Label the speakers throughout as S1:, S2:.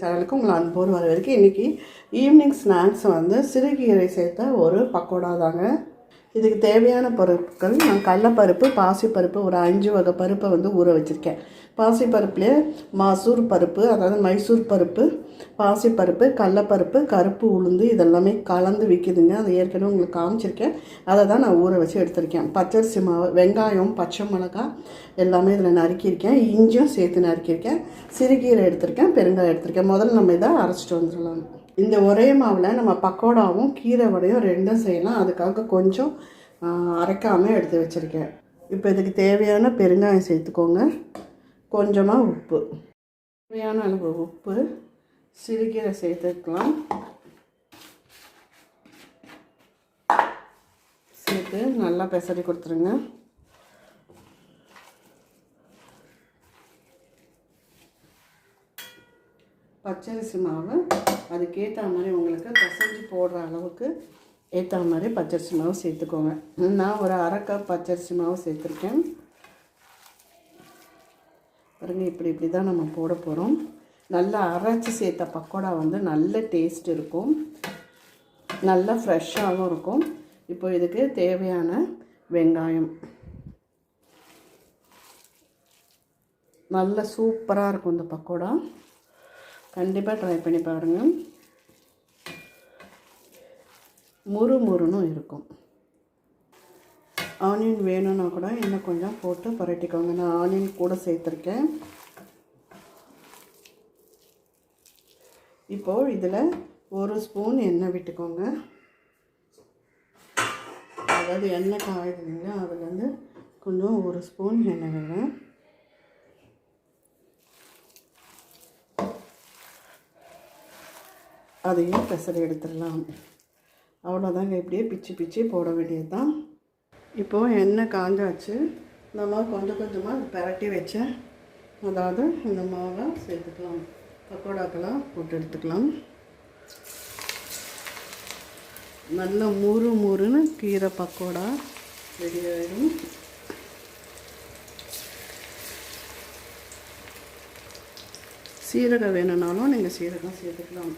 S1: சேனலுக்கு உங்களை அன்போடு வர வரைக்கும் இன்றைக்கி ஈவினிங் ஸ்நாக்ஸ் வந்து சிறுகீரை சேர்த்த ஒரு பக்கோடா தாங்க. இதுக்கு தேவையான பொருட்கள் நான் கடலப்பருப்பு பாசிப்பருப்பு ஒரு அஞ்சு வகை பருப்பை வந்து ஊற வச்சுருக்கேன். பாசிப்பருப்புலேயே மசூர் பருப்பு அதாவது மைசூர் பருப்பு பாசிப்பருப்பு கடலப்பருப்பு கருப்பு உளுந்து இதெல்லாமே கலந்து விற்கிதுங்க அதை ஏற்கனவே உங்களுக்கு காமிச்சிருக்கேன். அதை தான் நான் ஊற வச்சு எடுத்திருக்கேன். பச்சரிசி மாவு வெங்காயம் பச்சை மிளகாய் எல்லாமே இதில் நறுக்கியிருக்கேன். இஞ்சியும் சேர்த்து நறுக்கியிருக்கேன். சிறுகீரை எடுத்திருக்கேன் பெருங்காயம் எடுத்திருக்கேன். முதல்ல நம்ம இதை அரைச்சிட்டு வந்துடலாம். இந்த ஒரே மாவில் நம்ம பக்கோடாவும் கீரை வடையும் ரெண்டும் செய்யலாம். அதுக்காக கொஞ்சம் அரைக்காமல் எடுத்து வச்சுருக்கேன். இப்போ இதுக்கு தேவையான பெருங்காயம் சேர்த்துக்கோங்க. கொஞ்சமாக உப்பு. தேவையான அளவு உப்பு. சிறுகீரை சேர்த்துக்கலாம். சேர்த்து நல்லா பெசரி கொடுத்துருங்க. பச்சரிசி மாவு அதுக்கேற்ற மாதிரி உங்களுக்கு பசஞ்சு போடுற அளவுக்கு ஏற்ற மாதிரி பச்சரிசி மாவு சேர்த்துக்கோங்க. நான் ஒரு அரை கப் பச்சரிசி மாவு சேர்த்துருக்கேன். பாருங்கள் இப்படி இப்படி தான் நம்ம போட போகிறோம் நல்லா அரைச்சி சேர்த்த பக்கோடா வந்து நல்ல டேஸ்ட் இருக்கும். நல்லா ஃப்ரெஷ்ஷாகவும் இருக்கும். இப்போ இதுக்கு தேவையான வெங்காயம். நல்ல சூப்பராக இருக்கும் இந்த பக்கோடா. கண்டிப்பாக ட்ரை பண்ணி பாருங்கள் முறு முறுனும் இருக்கும். ஆனியன் வேணும்னா கூட இன்னும் கொஞ்சம் போட்டு புரட்டிக்கோங்க. நான் ஆனியன் கூட சேர்த்துருக்கேன். இப்போது இதில் ஒரு ஸ்பூன் எண்ணெய் விட்டுக்கோங்க. அதாவது எண்ணெய் காயுது அதுலேருந்து கொஞ்சம் ஒரு ஸ்பூன் எண்ணெய் வேணும் அதையும் பெசரி எடுத்துடலாம். அவ்வளோதாங்க. இப்படியே பிச்சு பிச்சு போட வேண்டியது தான் இப்போது எண்ணெய் காஞ்சாச்சு. நம்ம கொஞ்சம் கொஞ்சமாக பரட்டி வச்சேன். அதாவது இந்த மாவை சேர்த்துக்கலாம். பக்கோடாக்கெல்லாம் போட்டு எடுத்துக்கலாம். நல்ல முறு முறுன்னு கீரை பக்கோடா ரெடி ஆகிடும் சீரகம் வேணும்னாலும் நீங்கள் சீரகம் சேர்த்துக்கலாம்.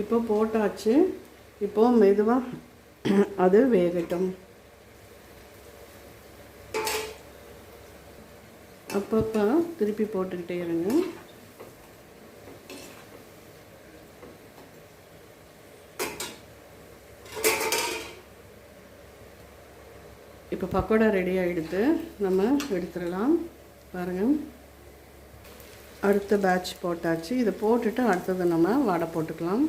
S1: இப்போ போட்டாச்சு. இப்போது மெதுவாக அது வேகட்டும். அப்பப்போ திருப்பி போட்டுக்கிட்டே இருங்க. இப்போ பக்கோடா ரெடி ஆகிடுது நம்ம எடுத்துடலாம். பாருங்கள் அடுத்த பேட்ச் போட்டாச்சு. இதை போட்டுட்டு அடுத்தது நம்ம வடை போட்டுக்கலாம்.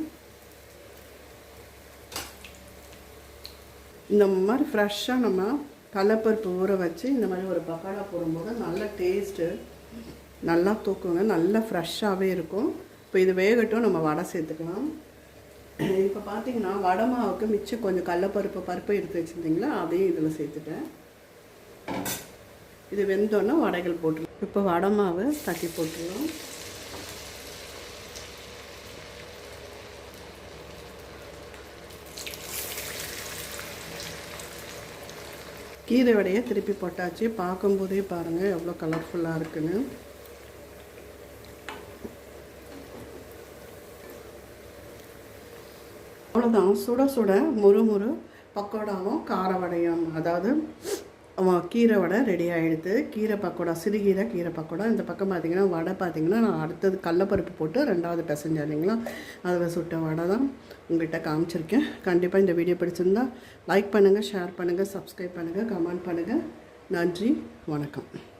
S1: இந்த மாதிரி ஃப்ரெஷ்ஷாக நம்ம கடலப்பருப்பு ஊற வச்சு இந்த மாதிரி ஒரு பக்காடா போடும்போது நல்ல டேஸ்ட்டு நல்லா தூக்குங்க. நல்லா ஃப்ரெஷ்ஷாகவே இருக்கும். இப்போ இது வேகட்டும் நம்ம வடை சேர்த்துக்கலாம். இப்போ பார்த்தீங்கன்னா வடை மாவுக்கு மிச்சம் கொஞ்சம் கடலப்பருப்பு பருப்பு எடுத்து வச்சுருந்தீங்களா? அதையும் இதில் சேர்த்துட்டேன். இது வெந்தோன்னா வடைகள் போட்டுருவோம் இப்போ வடை மாவு தட்டி போட்டுருவோம் கீரை வடையை திருப்பி போட்டாச்சு. பார்க்கும்போதே பாருங்கள் எவ்வளோ கலர்ஃபுல்லாக இருக்குன்னு. அவ்வளோதான் சுட சுட முறு முறு பக்கோடாவும் கார வடையும் அதாவது கீரை வடை ரெடி ஆகிடுது கீரை பக்கோடா சிறுகீரை கீரை பக்கோடா. இந்த பக்கம் பார்த்திங்கன்னா வடை பார்த்திங்கன்னா நான் அடுத்தது கடலப்பருப்பு போட்டு ரெண்டாவது பிசைஞ்சேன் இல்லைங்களா? அதில் சுட்ட வடை தான் உங்கள்கிட்ட காமிச்சிருக்கேன். கண்டிப்பாக இந்த வீடியோ பிடிச்சிருந்தா லைக் பண்ணுங்கள் ஷேர் பண்ணுங்கள் சப்ஸ்கிரைப் பண்ணுங்கள் கமெண்ட் பண்ணுங்கள் நன்றி வணக்கம்.